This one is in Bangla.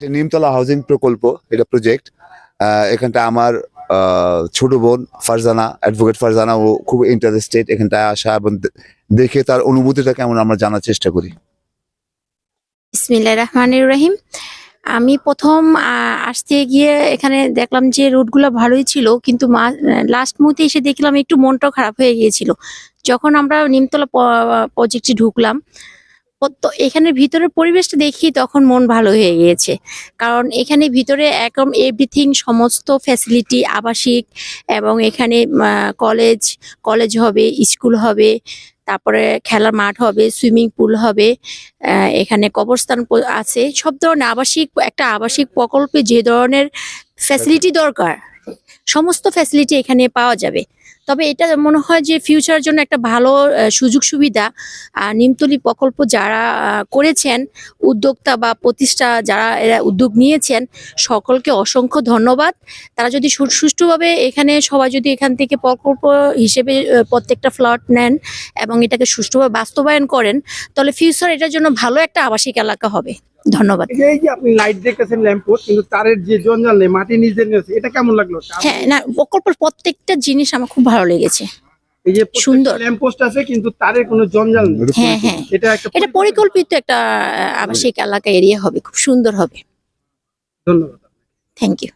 নিমতলা হাউজিং প্রকল্প, এটা প্রজেক্ট এখানটা আমার ছোট বোন ফারজানা অ্যাডভোকেট ফারজানা, ও খুব ইন্টারেস্টেড এখানটায় আসা এবং দেখে তার অনুভূতিটা কেমন আমরা জানার চেষ্টা করি। ইসমিল্লা রহমানুর রহিম। আমি প্রথম আসতে গিয়ে এখানে দেখলাম যে রুটগুলো ভালোই ছিল, কিন্তু লাস্ট মুহূর্তে এসে দেখলাম একটু মনটাও খারাপ হয়ে গিয়েছিল। যখন আমরা নিমতলা প্রজেক্টে ঢুকলাম প- তো এখানে ভিতরের পরিবেশটা দেখি তখন মন ভালো হয়ে গিয়েছে। কারণ এখানে ভিতরে একদম এভরিথিং সমস্ত ফ্যাসিলিটি আবাসিক এবং এখানে কলেজ কলেজ হবে স্কুল হবে তারপরে খেলার মাঠ হবে সুইমিং পুল হবে এখানে কবরস্থান আছে। সব ধরনের আবাসিক একটা আবাসিক প্রকল্পে যে ধরনের ফ্যাসিলিটি দরকার। সমস্ত ফ্যাসিলিটি এখানে পাওয়া যাবে। তবে এটা মনে হয় যে ফিউচারের জন্য একটা ভালো সুযোগ সুবিধা। আহ, নিমতলি প্রকল্প যারা করেছেন উদ্যোক্তা বা প্রতিষ্ঠা যারা এরা উদ্যোগ নিয়েছেন সকলকে অসংখ্য ধন্যবাদ। তারা যদি সুষ্ঠুভাবে এখানে সবাই যদি এখান থেকে প্রকল্প হিসেবে প্রত্যেকটা ফ্লট নেন এবং এটাকে সুষ্ঠুভাবে বাস্তবায়ন করেন তাহলে ফিউচার এটার জন্য ভালো একটা আবাসিক এলাকা হবে। ধন্যবাদ। এই যে আপনি লাইট দেখতেছেন ল্যাম্পপোস্ট কিন্তু তারের যে জঞ্জাল নেই মাটি নিজে নিয়েছে এটা কেমন লাগল? হ্যাঁ না প্রকল্পের প্রত্যেকটা জিনিস আমার খুব ভালো লেগেছে। এই যে সুন্দর। ল্যাম্পপোস্ট আছে কিন্তু তারের কোনো জঞ্জাল নেই। হ্যাঁ হ্যাঁ। এটা একটা এটা পরিকল্পিত। একটা আবাসিক এলাকা এরিয়া হবে খুব সুন্দর হবে। ধন্যবাদ। Thank you